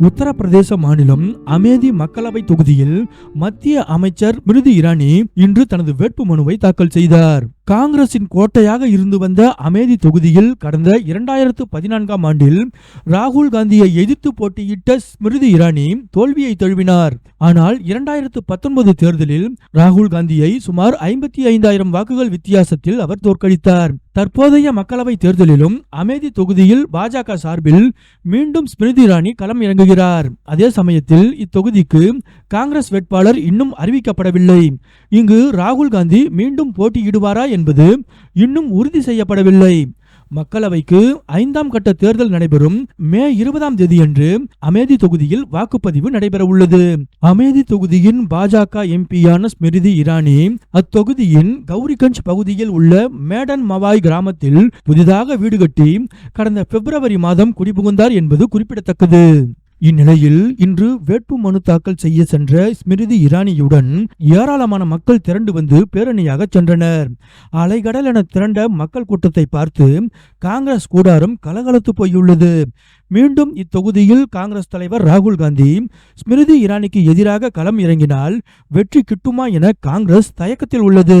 உத்தரப்பிரதேச மாநிலம் அமேதி மக்களவை தொகுதியில் மத்திய அமைச்சர் மிருதி இரானி இன்று தனது வேட்புமனுவை தாக்கல் செய்தார். காங்கிரசின் கோட்டையாக இருந்து வந்த அமேதி தொகுதியில் கடந்த இரண்டாயிரத்து பதினான்காம் ஆண்டில் ராகுல் காந்தியை எதிர்த்து போட்டியிட்ட ஸ்மிருதி இரானி தோல்வியை தழுவினார். ஆனால் இரண்டாயிரத்து பத்தொன்பது தேர்தலில் ராகுல் காந்தியை சுமார் ஐம்பத்தி ஐந்தாயிரம் வாக்குகள் வித்தியாசத்தில் அவர் தோற்கடித்தார். தற்போதைய மக்களவை தேர்தலிலும் அமேதி தொகுதியில் பாஜக சார்பில் மீண்டும் ஸ்மிருதி இரானி களம் இறங்குகிறார். அதே சமயத்தில் இத்தொகுதிக்கு காங்கிரஸ் வேட்பாளர் இன்னும் அறிவிக்கப்படவில்லை. இங்கு ராகுல் காந்தி மீண்டும் போட்டியிடுவாரா என்பது இன்னும் உறுதி செய்யப்படவில்லை. மக்களவைக்கு ஐந்தாம் கட்ட தேர்தல் நடைபெறும் மே இருபதாம் தேதியன்று அமேதி தொகுதியில் வாக்குப்பதிவு நடைபெற உள்ளது அமேதி தொகுதியின் பாஜக எம்பியான ஸ்மிருதி இரானி அத்தொகுதியின் கௌரிகஞ்ச் பகுதியில் உள்ள மேடன் மவாய் கிராமத்தில் புதிதாக வீடு கட்டி கடந்த பிப்ரவரி மாதம் குடிபுகுந்தார் என்பது குறிப்பிடத்தக்கது. இந்நிலையில் இன்று வேட்பு மனு தாக்கல் செய்ய சென்ற ஸ்மிருதி இரானியுடன் ஏராளமான மக்கள் திரண்டு வந்து பேரணியாக சென்றனர். அலைகடல் என திரண்ட மக்கள் கூட்டத்தை பார்த்து காங்கிரஸ் கூடாரம் கலகலத்து போயுள்ளது. மீண்டும் இத்தொகுதியில் காங்கிரஸ் தலைவர் ராகுல் காந்தி ஸ்மிருதி இரானிக்கு எதிராக களம் இறங்கினால் வெற்றி கிட்டுமா என காங்கிரஸ் தயக்கத்தில் உள்ளது.